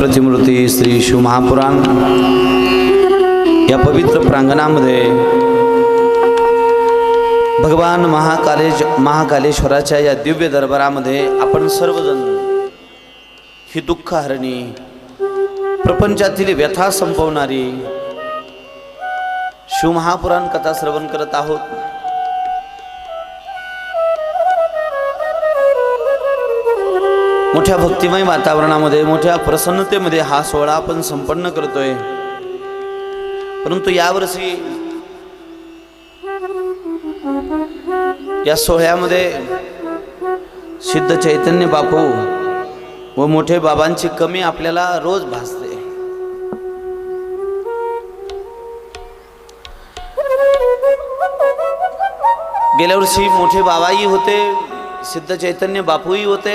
प्रतिमूर्ती श्री शिवमहापुराण या पवित्र प्रांगणामध्ये भगवान महाकालेश महाकालेश्वराच्या या दिव्य दरबारामध्ये आपण सर्वजण ही दुःखहरणी प्रपंचातील व्यथा संपवणारी शिवमहापुराण कथा श्रवण करत आहोत. मोठ्या भक्तिमय वातावरणामध्ये मोठ्या प्रसन्नतेमध्ये हा सोहळा आपण संपन्न करतोय. परंतु यावर्षी या सोहळ्यामध्ये सिद्ध चैतन्य बापू व मोठे बाबांची कमी आपल्याला रोज भासते. गेल्या वर्षी मोठे बाबाही होते सिद्ध चैतन्य बापूही होते.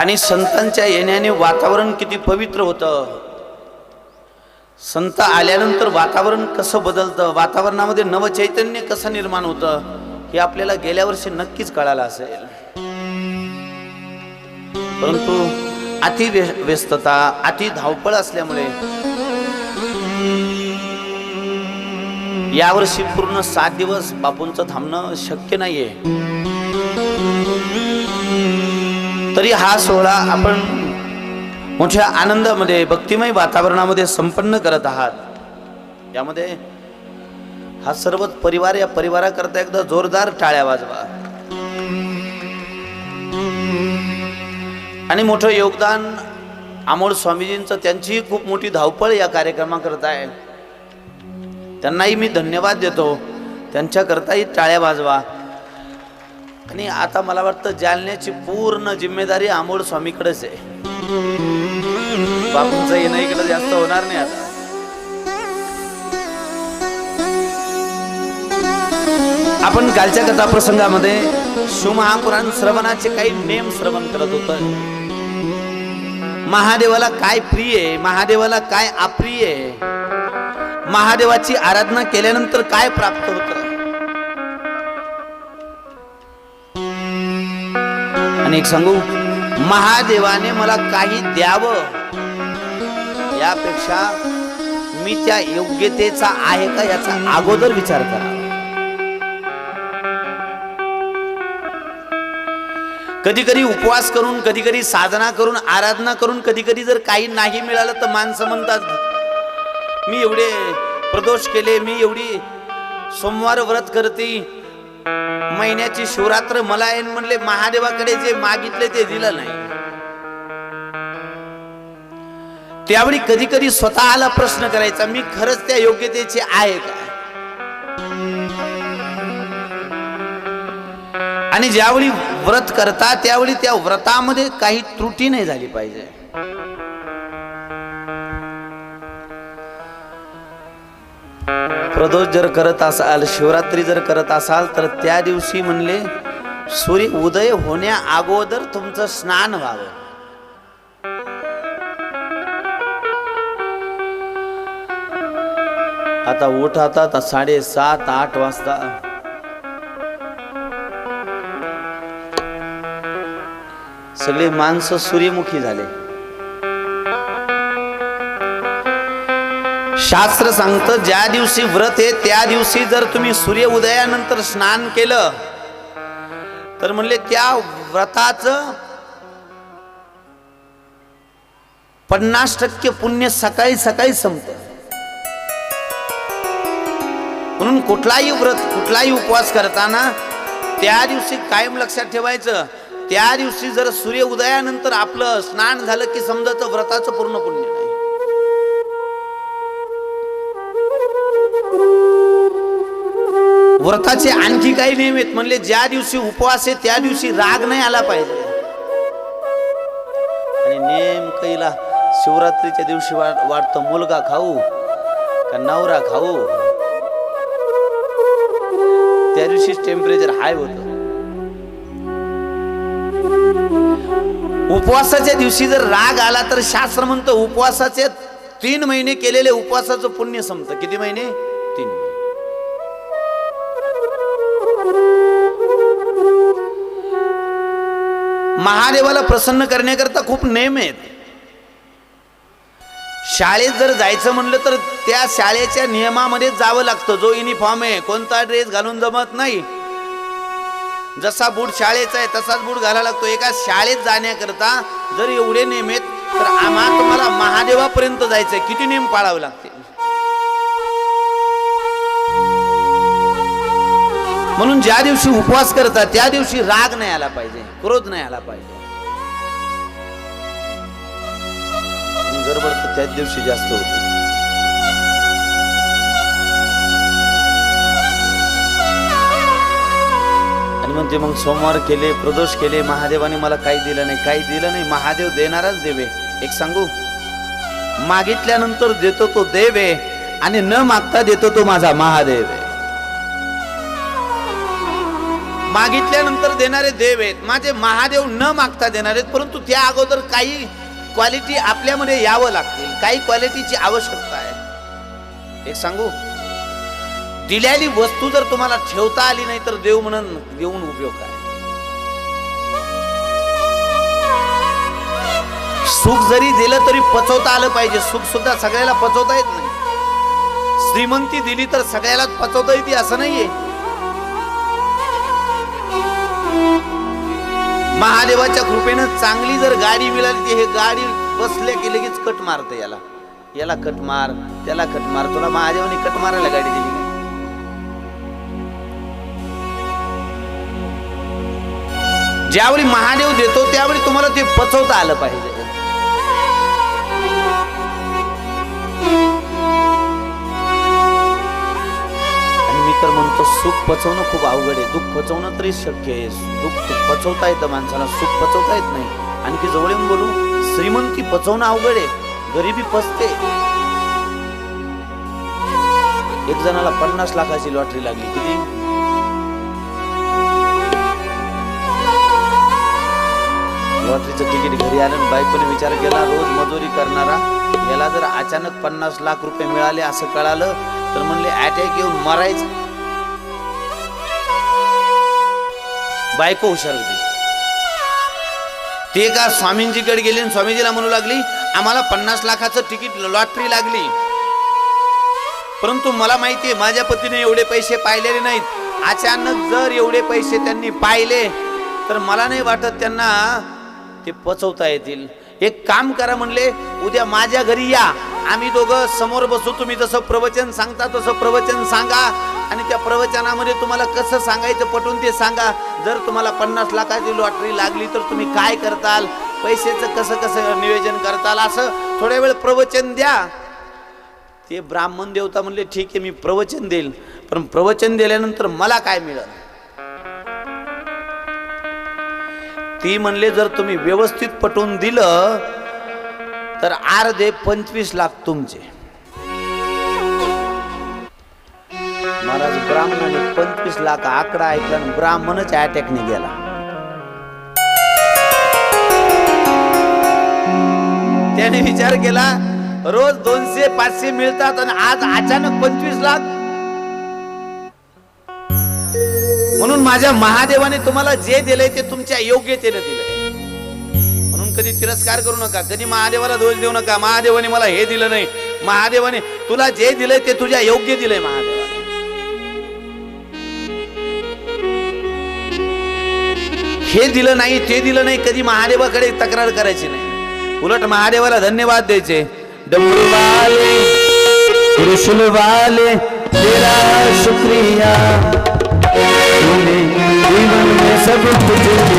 आणि संतांच्या येण्याने वातावरण किती पवित्र होतं. संत आल्यानंतर वातावरण कसं बदलतं वातावरणामध्ये नवचैतन्य कसं निर्माण होतं हे आपल्याला गेल्या वर्षी नक्कीच कळालं असेल. परंतु अति व्य- व्यस्तता अति धावपळ असल्यामुळे यावर्षी पूर्ण सात दिवस बापूंचं थांबणं शक्य नाहीये. तरी हा सोहळा आपण मोठ्या आनंदामध्ये भक्तिमय वातावरणामध्ये संपन्न करत आहात. यामध्ये हा सर्वच परिवार या परिवाराकरता एकदा जोरदार टाळ्या वाजवा. आणि मोठं योगदान अमोल स्वामीजींचं त्यांचीही खूप मोठी धावपळ या कार्यक्रमाकरता आहे. त्यांनाही मी धन्यवाद देतो. त्यांच्याकरताही टाळ्या वाजवा. आणि आता मला वाटतं जालन्याची पूर्ण जिम्मेदारी अमोल स्वामीकडेच आहे. बापूंचं येणं इकडं जास्त होणार नाही आता. आपण कालच्या कथा प्रसंगामध्ये शिवमहापुराण श्रवणाचे काही नेम श्रवण करत होत. महादेवाला काय प्रिय आहे? महादेवाला काय अप्रिय आहे? महादेवाची आराधना केल्यानंतर काय प्राप्त होत? आणि एक सांगू महादेवाने मला काही द्यावं यापेक्षा मी त्या योग्यतेचा आहे का याचा अगोदर विचार करा. कधी कधी उपवास करून कधी कधी साधना करून आराधना करून कधी कधी जर काही नाही मिळालं तर माणसं म्हणतात मी एवढे प्रदोष केले मी एवढी सोमवार व्रत करते महिन्याची शिवरात्र मला येईन म्हणले महादेवाकडे जे मागितले ते दिलं नाही. त्यावेळी कधी कधी स्वतःला प्रश्न करायचा मी खरंच त्या योग्यतेचे आहे का आणि ज्यावेळी व्रत करता त्यावेळी त्या व्रतामध्ये काही त्रुटी नाही झाली पाहिजे. प्रदोष जर करत असाल शिवरात्री जर करत असाल तर त्या दिवशी म्हणले सूर्य उदय होण्या अगोदर तुमचं स्नान व्हावं. आता उठाता आता साडेसात आठ वाजता. सगळी माणसं सूर्यमुखी झाले. शास्त्र सांगतं ज्या दिवशी व्रत आहे त्या दिवशी जर तुम्ही सूर्य उदयानंतर स्नान केलं तर म्हणले त्या व्रताचं पन्नास टक्के पुण्य सकाळी सकाळी संपत. म्हणून कुठलाही व्रत कुठलाही उपवास करताना त्या दिवशी कायम लक्षात ठेवायचं त्या दिवशी जर सूर्य उदयानंतर आपलं स्नान झालं की समजायचं व्रताचं पूर्ण पुण्य. व्रताचे आणखी काही नियम आहेत. म्हणले ज्या दिवशी उपवास आहे त्या दिवशी राग नाही आला पाहिजे. आणि कैला शिवरात्रीच्या दिवशी वाट वाटतं मुलगा खाऊ का नवरा खाऊ? त्या दिवशीच टेम्परेचर हाय होत. उपवासाच्या दिवशी जर राग आला तर शास्त्र म्हणतं उपवासाचे तीन महिने केलेले उपवासाचं पुण्य संपतं. किती महिने? तीन महादेवाला प्रसन्न करण्याकरता खूप नेम आहेत. शाळेत जर जायचं म्हणलं तर त्या शाळेच्या नियमामध्ये जावं लागतं. जो युनिफॉर्म आहे कोणता ड्रेस घालून जमत नाही. जसा बूट शाळेचा आहे तसाच बूट घालावा लागतो. एका शाळेत जाण्याकरता जर एवढे नेम आहेत तर आम्हा तुम्हाला महादेवापर्यंत जायचंय. किती नेम पाळावे लागतील? म्हणून ज्या दिवशी उपवास करतात त्या दिवशी राग नाही आला पाहिजे क्रोध नाही आला पाहिजे. गडबड तर त्याच दिवशी जास्त होते. आणि म्हणते मग सोमवार केले प्रदोष केले महादेवाने मला काही दिलं नाही काही दिलं नाही महादेव देणारच देवे. एक सांगू? मागितल्यानंतर देतो तो देवे आणि न मागता देतो तो माझा महादेव. मागितल्यानंतर देणारे देव आहेत. माझे महादेव न मागता देणारे आहेत परंतु त्या अगोदर काही क्वालिटी आपल्यामध्ये यावं लागतील काही क्वालिटीची आवश्यकता आहे. एक सांगू? दिलेली वस्तू जर तुम्हाला ठेवता आली नाही तर देव म्हणून देऊन उपयोग काय? सुख जरी दिलं तरी पचवता आलं पाहिजे. सुख सुद्धा सगळ्याला पचवता येत नाही. श्रीमंती दिली तर सगळ्यालाच पचवता येते असं नाहीये. महादेवाच्या कृपेनं चांगली जर गाडी मिळाली ती हे गाडी बसल्या की लगेच कट मारते याला. याला कट मार त्याला कट मार. तुला महादेवाने कट मारायला गाडी दिली ज्यावेळी महादेव देतो त्यावेळी तुम्हाला ते पचवता आलं पाहिजे. तर म्हणतो सुख पचवणं खूप अवघड आहे. दुःख पचवणं तरी शक्य आहे. दुःख पचवता येतं माणसाला. सुख पचवता येत नाही. आणखी जवळ येऊन बोलू श्रीमंती पचवणं अवघड आहे. गरिबी पचते. एक जणाला पन्नास लाखाची लॉटरी लागली. किती? लॉटरीचं तिकीट घरी आलं बायकोने विचार केला रोज मजुरी करणारा याला जर अचानक पन्नास लाख रुपये मिळाले असं कळालं तर म्हणले अटॅक येऊन मरायचं. बायको हुशार होती. ते का स्वामींजीकडे गेले आणि स्वामीजीला म्हणू लागली आम्हाला पन्नास लाखाचं तिकीट लॉटरी लागली. परंतु मला माहितीये माझ्या पतीने एवढे पैसे पाहिलेले नाहीत. अचानक जर एवढे पैसे त्यांनी पाहिले तर मला नाही वाटत त्यांना ते पचवता येतील. एक काम करा म्हणले उद्या माझ्या घरी या. आम्ही दोघं समोर बसू. तुम्ही जसं प्रवचन सांगता तसं प्रवचन सांगा. आणि त्या प्रवचनामध्ये तुम्हाला कसं सांगायचं पटून ते सांगा. जर तुम्हाला पन्नास लाखाची लॉटरी लागली तर तुम्ही काय करताल? पैशाचं कसं कसं नियोजन करताल? असं थोड्या वेळ प्रवचन द्या. ते ब्राह्मण देवता म्हणले ठीक आहे मी प्रवचन देईल. पण प्रवचन दिल्यानंतर मला काय मिळेल? ती म्हणले जर तुम्ही व्यवस्थित पटवून दिलं तर अर्धे पंचवीस लाख तुमचे. महाराज ब्राह्मणाने पंचवीस लाख आकडा ऐकला आणि ब्राह्मणच अटॅकने गेला. त्याने विचार केला रोज दोनशे पाचशे मिळतात आणि आज अचानक पंचवीस लाख. म्हणून माझ्या महादेवाने तुम्हाला जे दिलंय ते तुमच्या योग्यतेने दिलंय. म्हणून कधी तिरस्कार करू नका कधी महादेवाला दोष देऊ नका. महादेवाने मला हे दिलं नाही. महादेवाने तुला जे दिलंय ते तुझ्या योग्य दिलंय महादेव. हे दिलं नाही ते दिलं नाही कधी महादेवाकडे तक्रार करायची नाही. उलट महादेवाला धन्यवाद द्यायचे. डमरू वाले तेरा शुक्रिया. तूने जीवन में सब कुछ दिया.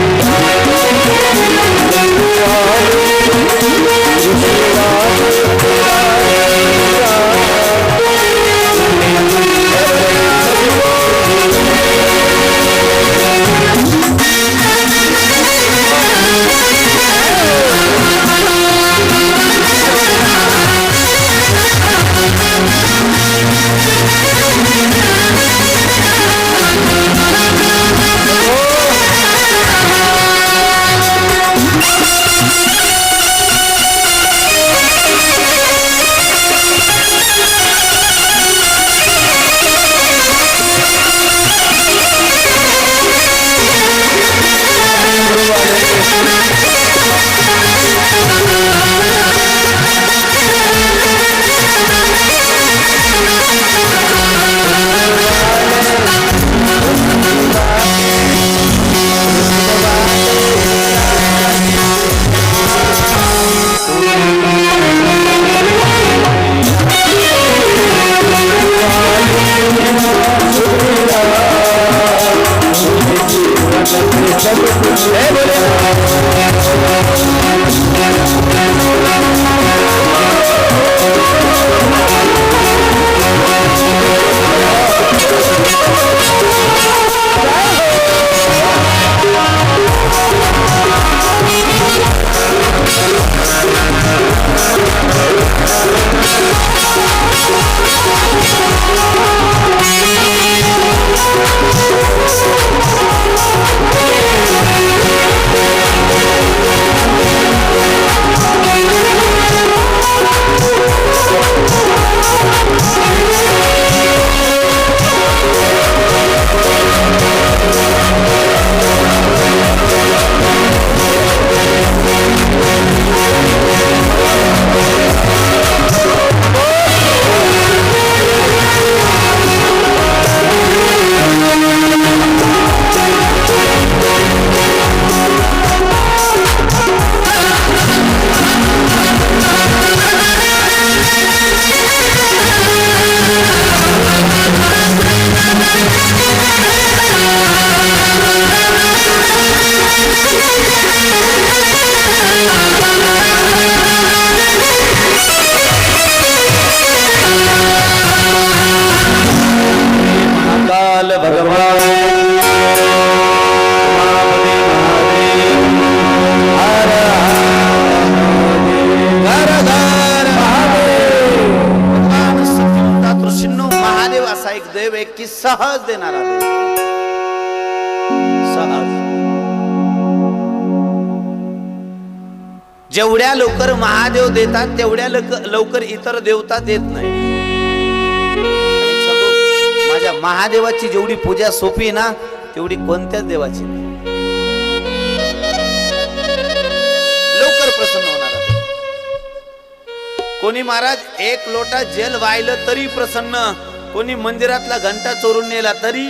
सहज देणारा सहज जेवढ्या लवकर महादेव देतात तेवढ्या लवकर इतर देवता देत नाही. माझ्या महादेवाची जेवढी पूजा सोपी आहे ना तेवढी कोणत्याच देवाची नाही. लवकर प्रसन्न होणार कोणी महाराज एक लोटा जेल वाहिलं तरी प्रसन्न. कोणी मंदिरातला घंटा चोरून नेला तरी?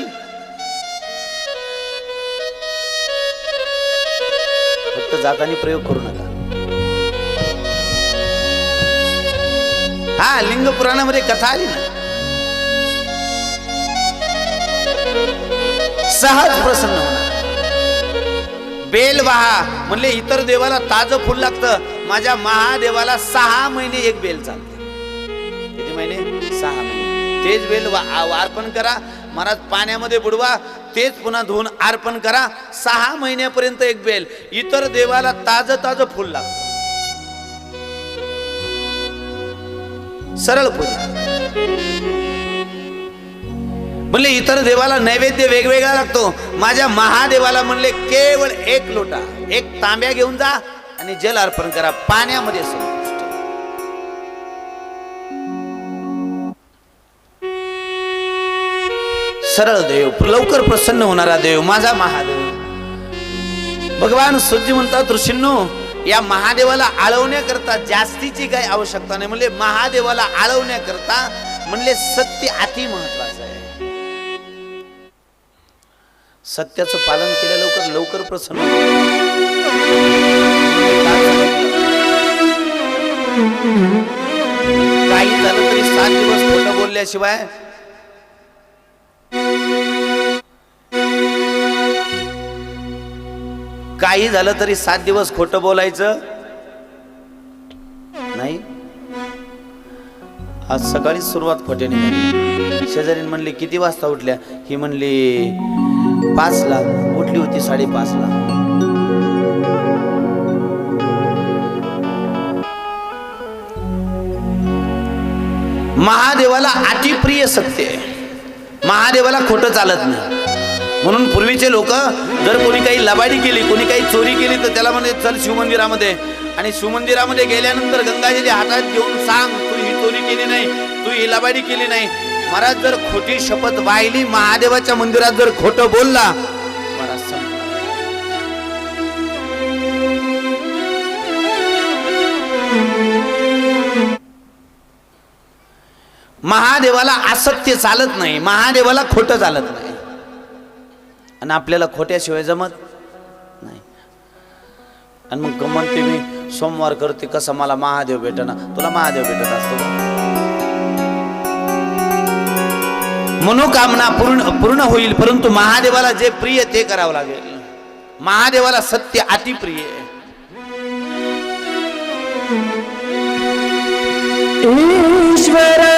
फक्त जातानी प्रयोग करू नका. हा लिंग पुराणामध्ये कथा आली ना? सहज प्रसन्न होणार. बेल वाहा म्हणले इतर देवाला ताज फुल लागतं. माझ्या महादेवाला सहा महिने एक बेल चालते. किती महिने? सहा महिने. तेच बेल वा- अर्पण करा. महाराज पाण्यामध्ये बुडवा. तेच पुन्हा धुवून अर्पण करा. सहा महिन्यापर्यंत एक बेल इतर देवाला ताज ताज फुल लागत. सरळ पूजा म्हणले इतर देवाला नैवेद्य वेगवेगळा लागतो. माझ्या महादेवाला म्हणले केवळ एक लोटा. एक तांब्या घेऊन जा आणि जल अर्पण करा. पाण्यामध्ये संतुष्ट सरळ देव लवकर प्रसन्न होणारा देव माझा महादेव. भगवान सूर्य म्हणतात ऋषींनो या महादेवाला आळवण्याकरता जास्तीची काही आवश्यकता नाही. म्हणजे महादेवाला आळवण्याकरता म्हणले सत्य अति महत्वाचं आहे. सत्याचं पालन केलं लवकर लवकर प्रसन्न काही झालं तरी सात दिवस खोटं बोलल्याशिवाय काही झालं तरी सात दिवस खोटं बोलायचं? नाही. आज सकाळी सुरुवात खोट्याने झाली. शेजारीन म्हणली किती वाजता उठल्या? ही म्हणली पाचला. उठली होती साडेपाचला. महादेवाला अतिप्रिय सत्य आहे. महादेवाला खोटं चालत नाही. म्हणून पूर्वीचे लोक जर कोणी काही लबाडी केली कोणी काही चोरी केली तर त्याला म्हणे चल शिवमंदिरामध्ये. आणि शिवमंदिरामध्ये गेल्यानंतर गंगाजली हातात घेऊन सांग तू ही चोरी केली नाही तू ही लबाडी केली नाही. महाराज जर खोटी शपथ वाहिली महादेवाच्या मंदिरात जर खोटं बोलला महाराज महादेवाला असत्य चालत नाही महादेवाला खोटं चालत नाही. आणि आपल्याला खोट्याशिवाय जमत नाही. आणि मग म्हणते मी सोमवार करते कसं मला महादेव भेटना. तुला महादेव भेटत असतो मनोकामना पूर्ण पूर्ण होईल परंतु महादेवाला जे प्रिय ते करावं लागेल. महादेवाला सत्य अतिप्रिय ईश्वरा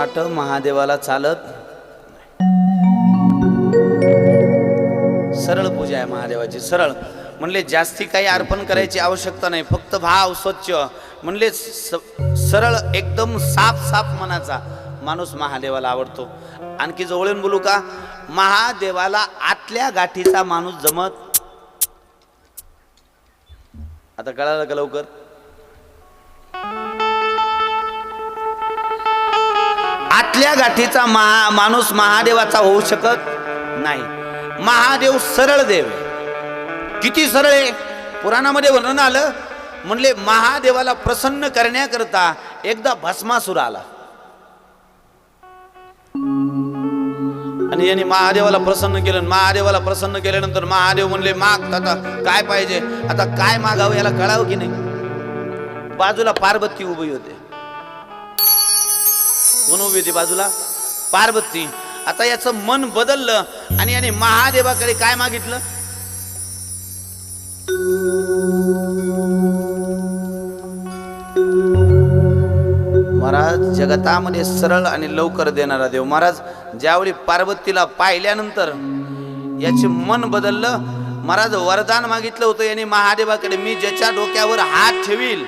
नाटं महादेवाला चालत. सरळ पूजा आहे महादेवाची सरळ. म्हणले जास्ती काही अर्पण करायची आवश्यकता नाही फक्त भाव स्वच्छ. म्हणले स- सरळ एकदम साफ साफ मनाचा माणूस महादेवाला आवडतो. आणखी जवळून बोलू का? महादेवाला आतल्या गाठीचा माणूस जमत. आता कळालं का लवकर? आतल्या गाठीचा महा माणूस महादेवाचा होऊ शकत नाही. महादेव सरळ देव किती सरळ आहे? पुराणामध्ये वर्णन आलं. म्हणले महादेवाला प्रसन्न करण्याकरता एकदा भस्मासुर आला. आणि यांनी महादेवाला प्रसन्न केलं. महादेवाला प्रसन्न केल्यानंतर महादेव म्हणले माग आता काय पाहिजे? आता काय मागावं याला कळावं की नाही? बाजूला पार्वती उभी होते. कोण उभी होती बाजूला. पार्वती आता याचं मन बदललं आणि याने महादेवाकडे काय मागितलं? महाराज जगतामध्ये सरळ आणि लवकर देणारा देव. महाराज ज्यावेळी पार्वतीला पाहिल्यानंतर याचे मन बदललं महाराज वरदान मागितलं होतं याने महादेवाकडे मी ज्याच्या डोक्यावर हात ठेवील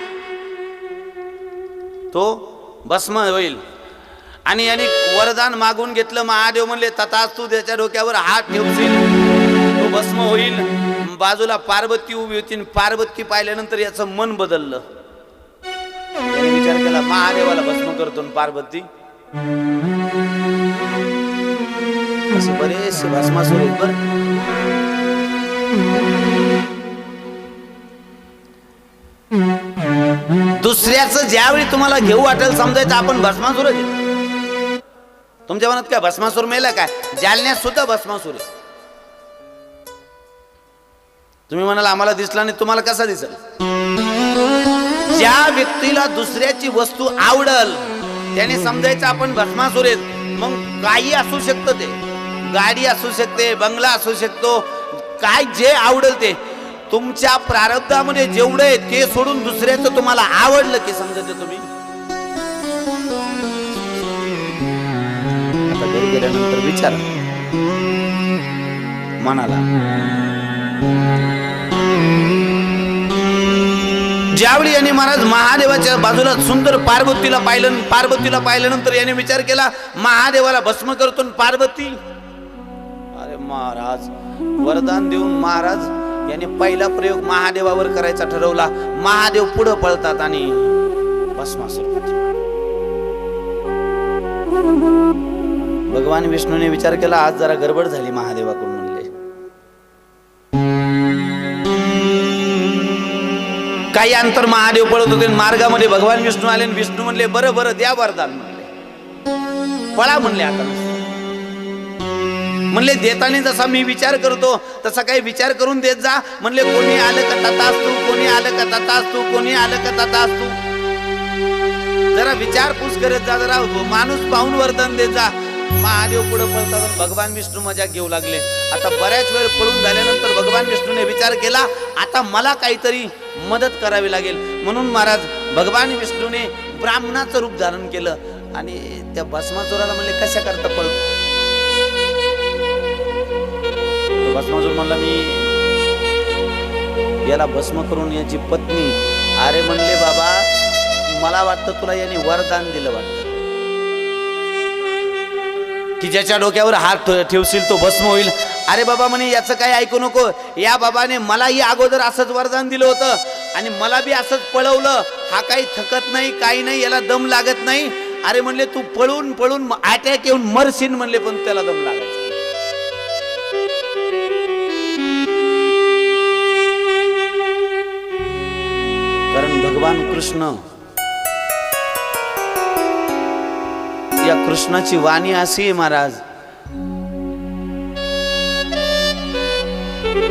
तो भस्म होईल. आणि यांनी वरदान मागून घेतलं. महादेव म्हणले तथा तू त्याच्या डोक्यावर हात ठेवशील. तो भस्म होईल. बाजूला पार्वती उभी होती पार्वती पाहिल्यानंतर याचं मन बदललं. विचार केला महादेवाला भस्म करतो पार्वती. असे बरेचसे भस्मासूर आहेत बर. दुसऱ्याचं ज्यावेळी तुम्हाला घेऊ वाटेल समजायचं आपण भस्मासूर तुमच्या मनात काय भस्मासूर मेला काय? जालन्यात सुद्धा भस्मासूर आहे. तुम्ही म्हणाल आम्हाला दिसला नाही तुम्हाला कसा दिसल? ज्या व्यक्तीला दुसऱ्याची वस्तू आवडल त्याने समजायचं आपण भस्मासूर आहेत. मग काही असू शकतं ते. गाडी असू शकते बंगला असू शकतो काय जे आवडेल ते. तुमच्या प्रारब्धामध्ये जेवढं आहे ते सोडून दुसऱ्याचं तुम्हाला आवडलं की समजायचं तुम्ही? केल्यानंतर विचार. मनाला. ज्यावेळी यांनी महाराज महादेवाच्या बाजूला सुंदर पार्वतीला पाहिलं पार्वतीला पाहिल्यानंतर याने विचार केला महादेवाला भस्म करतो आणि पार्वती. अरे महाराज वरदान देऊन महाराज याने पहिला प्रयोग महादेवावर करायचा ठरवला. महादेव पुढे पळतात आणि भस्मासूर. भगवान विष्णूने विचार केला आज जरा गडबड झाली महादेवाकडून म्हणले. काही अंतर महादेव पळत होते मार्गामध्ये भगवान विष्णू आले विष्णू म्हणले बरं बरं द्या वरदान म्हणले. पळा म्हणले आता म्हणले देताना जसा मी विचार करतो तसा काही विचार करून देत जा. म्हणले कोणी आलं का तास तू कोणी आलं का तास तू कोणी आलं का तास तू? जरा विचारपूस करत जा जरा हो, माणूस पाहून वरदान देत जा. महादेव पुढे पळतात भगवान विष्णू मजा घेऊ लागले. आता बऱ्याच वेळ पळून झाल्यानंतर भगवान विष्णूने विचार केला आता मला काहीतरी मदत करावी लागेल. म्हणून महाराज भगवान विष्णूने ब्राह्मणाचं रूप धारण केलं आणि त्या भस्माचोराला म्हणले कशा करता पळतो तो भस्मासूर म्हणला मी याला भस्म करून याची पत्नी. अरे म्हणले बाबा मला वाटतं तुला याने वरदान दिलं वाटतं. की ज्याच्या डोक्यावर हात ठेवशील तो भस्म होईल. अरे बाबा म्हणे याचं काही ऐकू नको. या बाबाने मलाही अगोदर असंच वरदान दिलं होतं. आणि मला बी असंच पळवलं. हा काही थकत नाही काही नाही याला दम लागत नाही. अरे म्हणले तू पळून पळून अटॅक येऊन मरशील म्हणले पण त्याला दम लागायचा कारण भगवान कृष्ण या कृष्णाची वाणी अशी आहे महाराज.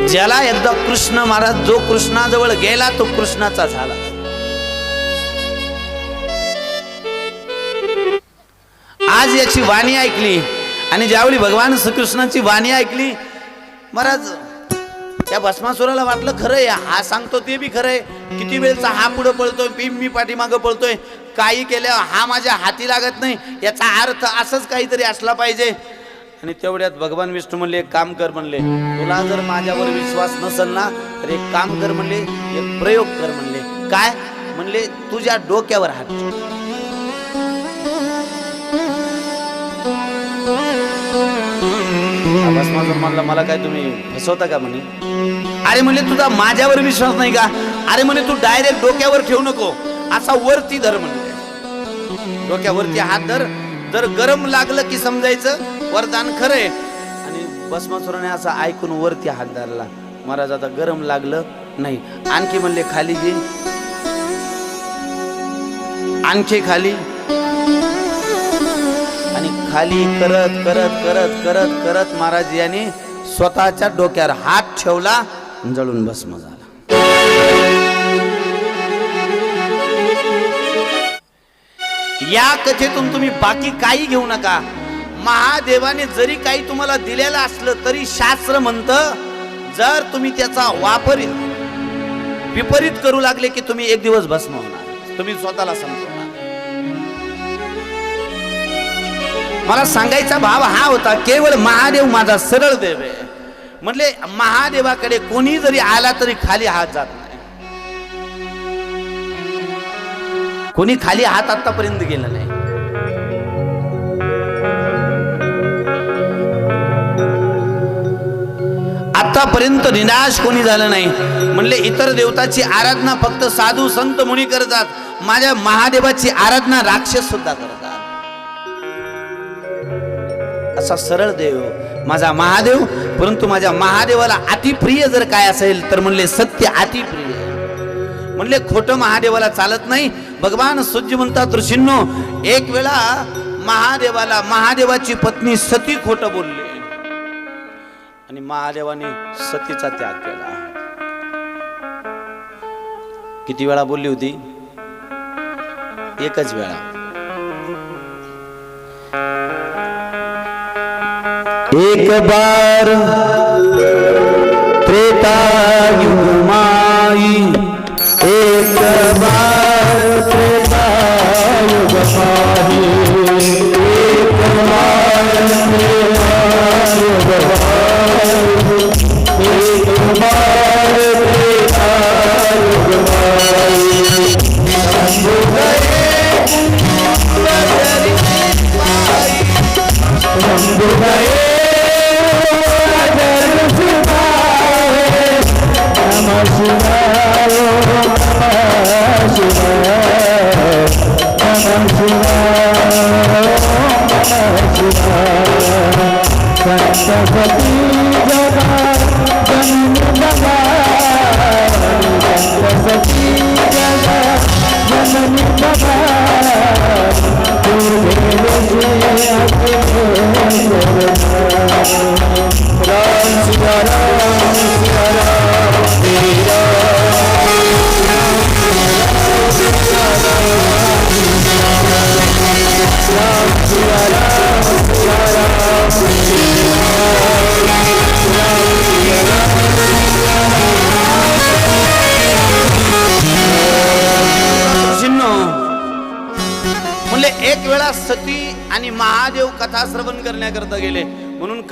ज्याला एकदा कृष्ण महाराज जो कृष्णाजवळ गेला तो कृष्णाचा झाला. आज याची वाणी ऐकली आणि ज्यावेळी भगवान श्रीकृष्णाची वाणी ऐकली महाराज त्या भस्मासुराला वाटलं खरं हा सांगतो ते बी खरंय किती वेळचा हा पुढे पळतोय मी मी पाठीमागं पळतोय. काही केल्यावर हा माझ्या हाती लागत नाही. याचा अर्थ असंच काहीतरी असला पाहिजे. आणि तेवढ्यात भगवान विष्णू म्हणले एक काम कर म्हणले. तुला जर माझ्यावर विश्वास नसेल ना तर एक काम कर म्हणले. एक प्रयोग कर म्हणले. काय? म्हणले तुझ्या डोक्यावर हात म्हणलं मला काय तुम्ही फसवता का? म्हणे. अरे म्हणले तुझा माझ्यावर विश्वास नाही का? अरे म्हणे तू डायरेक्ट डोक्यावर ठेवू नको. असा वरती धर म्हणले डोक्यावरती हात धर. जर गरम लागलं की समजायचं वरदान खरंय. आणि भस्मासुराने असं ऐकून वरती हात धरला. महाराज आता गरम लागलं नाही. आणखी म्हणले खाली घे. आणखी खाली. आणि खाली करत करत करत करत करत महाराज यांनी स्वतःच्या डोक्यावर हात ठेवला जळून भस्म मजा या कथेतून तुम्ही बाकी काही घेऊ नका. महादेवाने जरी काही तुम्हाला दिलेलं असलं तरी शास्त्र म्हणतं जर तुम्ही त्याचा वापर विपरीत करू लागले की तुम्ही एक दिवस भस्म होणार. तुम्ही स्वतःला संपवणार मला सांगायचा भाव हा होता केवळ महादेव माझा सरळ देव आहे. म्हणजे महादेवाकडे कोणी जरी आला तरी खाली हात जात कोणी खाली हात आतापर्यंत गेला नाही. आतापर्यंत निनाश कोणी झालं नाही. म्हणले इतर देवताची आराधना फक्त साधू संत मुनी करतात. माझ्या महादेवाची आराधना राक्षस सुद्धा करतात. असा सरळ देव माझा महादेव परंतु माझ्या महादेवाला अतिप्रिय जर काय असेल तर म्हणले सत्य अतिप्रिय म्हणले खोटं महादेवाला चालत नाही. भगवान सूर्य म्हणतात ऋषींनो एक वेळा महादेवाला महादेवाची पत्नी सती खोटं बोलली. आणि महादेवाने सतीचा त्याग केला. किती वेळा बोलली होती? एकच वेळा. एक बार त्रेता সপতি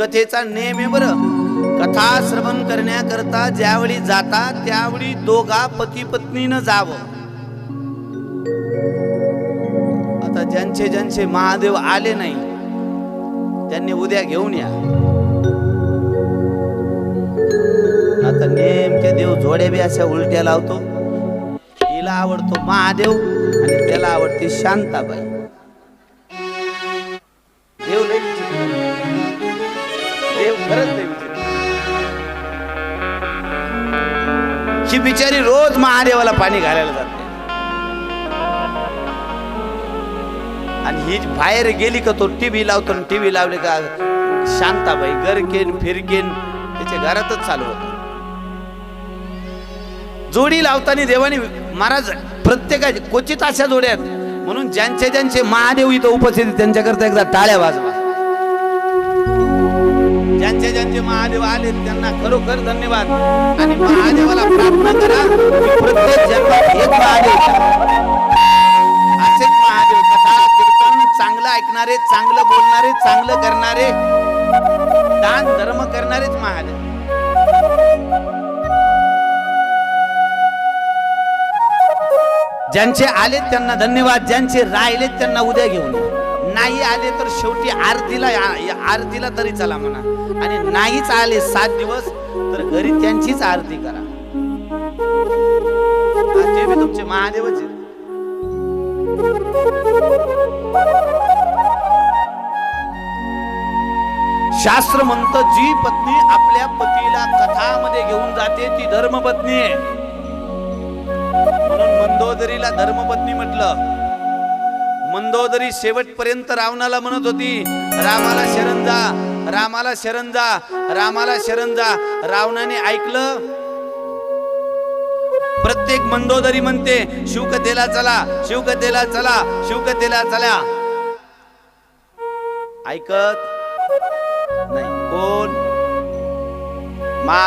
कथेचा नेम आहे बरं. कथा श्रवण करण्याकरता ज्यावेळी जातात त्यावेळी दोघा पती पत्नीनं जावं. आता ज्यांचे ज्यांचे महादेव आले नाही त्यांनी उद्या घेऊन या. आता नेमके देव जोड्या बी अशा उलट्या लावतो. हिला आवडतो महादेव आणि त्याला आवडते शांताबाई. ही बिचारी रोज महादेवाला पाणी घालायला जाते. आणि ही बाहेर गेली का तो टीव्ही लावतो टीव्ही लावली का शांताबाई गरकेन फिरकेन त्याच्या घरातच चालू होत. जोडी लावताना देवाने महाराज प्रत्येकाची क्वचित अशा जोड्या आहेत. म्हणून ज्यांचे ज्यांचे महादेव इथं उपस्थित त्यांच्याकरता एकदा टाळ्या वाजवा. ज्यांचे ज्यांचे महादेव आले त्यांना खरोखर धन्यवाद. आणि महादेवाला प्रार्थना करा की प्रत्येक जन्मात एक महादेव. असेच महादेव कथा कीर्तन चांगलं ऐकणारे चांगलं बोलणारे चांगलं करणारे दान धर्म करणारेच महादेव. ज्यांचे आलेत त्यांना धन्यवाद ज्यांचे राहिलेत त्यांना उद्या घेऊन नाही आले तर शेवटी आरतीला आरतीला तरी चला म्हणा. आणि नाहीच आले सात दिवस तर घरी त्यांचीच आरती करा. ते बी तुमचे महादेवच शास्त्र म्हणत जी पत्नी आपल्या पतीला कथामध्ये घेऊन जाते ती धर्मपत्नी आहे. म्हणून मंदोदरीला धर्मपत्नी म्हटलं मंदोदरी शेवटपर्यंत रावणाला म्हणत होती रामाला शरण जा रामाला शरण जा रामाला शरण जा. रावणाने ऐकलं. प्रत्येक मंदोदरी म्हणते शिवकथेला चला शिवकथेला चला शिवकथेला चला. ऐकत नाही. कोण? मा